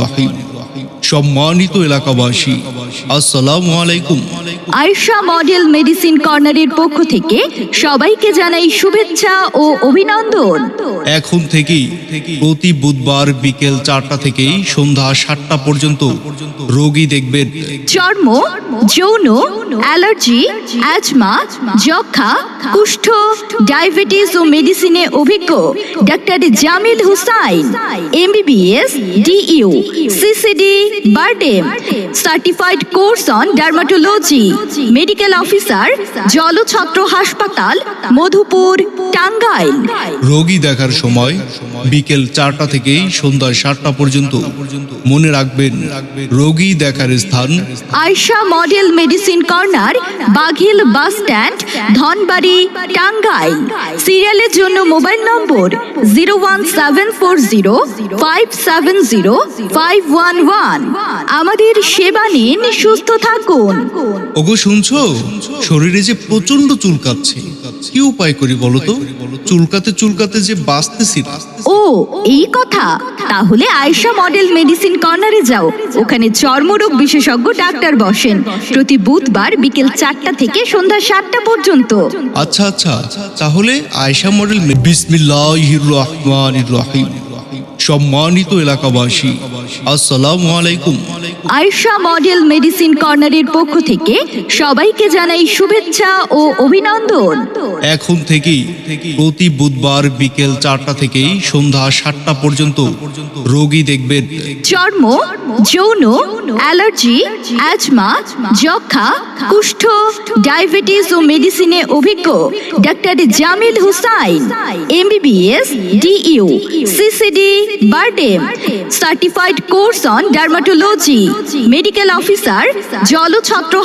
রহিম। সম্মানিত এলাকাবাসী আসসালামু আলাইকুম। আয়শা মডেল মেডিসিন কর্নারের পক্ষ থেকে সবাইকে জানাই শুভেচ্ছা ও অভিনন্দন। এখন থেকেই প্রতি বুধবার বিকেল চারটা থেকেই সন্ধ্যা সাতটা পর্যন্ত রোগী দেখবেন। চর্ম যৌন অ্যালার্জি অ্যাজমা যক্ষা কুষ্ঠ ডায়াবেটিস ও মেডিসিনে অভিজ্ঞ doctor Jamil Hussain MBBS DU CCD BIRDEM certified course on dermatology medical officer Jalchhatra হাসপাতাল মধুপুর টাঙ্গাইল। রোগী দেখার সময় বিকেল চারটা থেকেই সন্ধ্যা সাতটা পর্যন্ত। মনে রাখবেন রোগী দেখার স্থান Ayesha model medicine corner Baghil bus stand Dhanbari Tangail. সিরিয়ালের জন্য mobile number zero one seven four zero five seven zero five one one. আমাদের সেবা নিন, সুস্থ থাকুন। ওগো, শুনছো? শরীরে যে প্রচণ্ড চুলকাচ্ছে কি উপায় করি বলো তো? চুলকাতে চুলকাতে যে বাঁচতেছি না ও এই কথা? তাহলে আয়শা মডেল মেডিসিন কর্নারে যাও। ওখানে চর্মরোগ বিশেষজ্ঞ ডাক্তার বসেন। প্রতি বুধবার বিকেল চারটা থেকে সন্ধ্যা সাতটা পর্যন্ত। আচ্ছা আচ্ছা। তাহলে আয়শা মডেল বিসমিল্লাহির রহমানির রহিম। সম্মানিত এলাকাবাসী আসসালামু আলাইকুম। আয়শা মডেল মেডিসিন কর্নারের পক্ষ থেকে সবাইকে জানাই শুভেচ্ছা ও অভিনন্দন। এখন থেকেই প্রতি বুধবার বিকেল চারটা থেকেই সন্ধ্যা সাতটা পর্যন্ত রোগী দেখবেন। চর্ম যৌন অ্যালার্জি অ্যাজমা যক্ষা কুষ্ঠ ডায়াবেটিস ও মেডিসিনে অভিজ্ঞ doctor Jamil Hussain MBBS DU CCD BIRDEM certified course on dermatology medical officer Jalchhatra